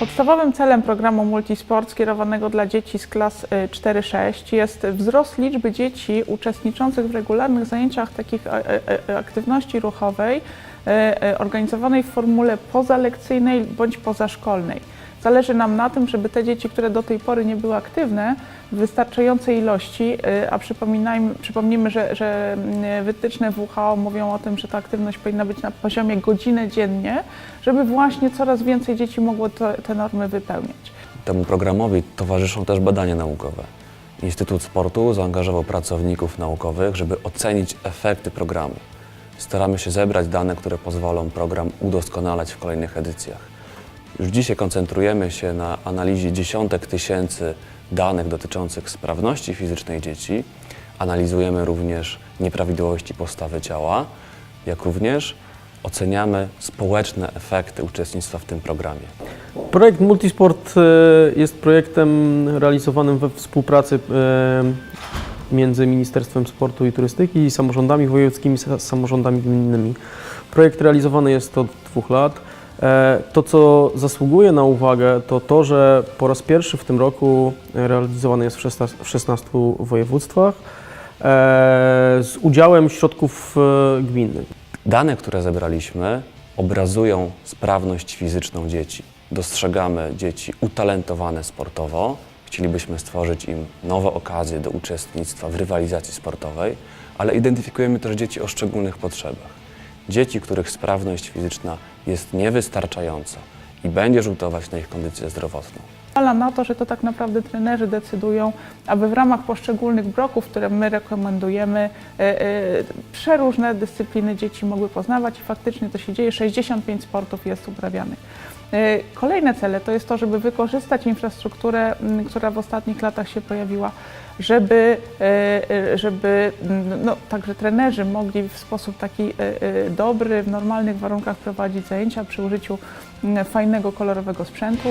Podstawowym celem programu Multisport skierowanego dla dzieci z klas y, 4-6 jest wzrost liczby dzieci uczestniczących w regularnych zajęciach takich aktywności ruchowej e, e, organizowanej w formule pozalekcyjnej bądź pozaszkolnej. Zależy nam na tym, żeby te dzieci, które do tej pory nie były aktywne, w wystarczającej ilości, y, a przypomnijmy, że, że mm, wytyczne WHO mówią o tym, że ta aktywność powinna być na poziomie godziny dziennie, żeby właśnie coraz więcej dzieci mogło te, te normy wypełniać. Temu programowi towarzyszą też badania naukowe. Instytut Sportu zaangażował pracowników naukowych, żeby ocenić efekty programu. Staramy się zebrać dane, które pozwolą program udoskonalać w kolejnych edycjach. Już dzisiaj koncentrujemy się na analizie dziesiątek tysięcy danych dotyczących sprawności fizycznej dzieci. Analizujemy również nieprawidłowości postawy ciała, jak również oceniamy społeczne efekty uczestnictwa w tym programie. Projekt Multisport e, jest projektem realizowanym we współpracy e, między Ministerstwem Sportu i Turystyki i samorządami wojewódzkimi, sa- samorządami gminnymi. Projekt realizowany jest od dwóch lat. E, To, co zasługuje na uwagę, to to, że po raz pierwszy w tym roku realizowany jest w 16 w 16 województwach e, z udziałem środków e, gminnych. Dane, które zebraliśmy, obrazują sprawność fizyczną dzieci. Dostrzegamy dzieci utalentowane sportowo. Chcielibyśmy stworzyć im nowe okazje do uczestnictwa w rywalizacji sportowej, ale identyfikujemy też dzieci o szczególnych potrzebach. Dzieci, których sprawność fizyczna jest niewystarczająca i będzie rzutować na ich kondycję zdrowotną. Pozwala na to, że to tak naprawdę trenerzy decydują, aby w ramach poszczególnych bloków, które my rekomendujemy, e, e, przeróżne dyscypliny dzieci mogły poznawać i faktycznie to się dzieje. 65 sportów jest uprawianych. E, Kolejne cele to jest to, żeby wykorzystać infrastrukturę, która w ostatnich latach się pojawiła, żeby, żeby no, także trenerzy mogli w sposób taki dobry, w normalnych warunkach prowadzić zajęcia przy użyciu fajnego, kolorowego sprzętu.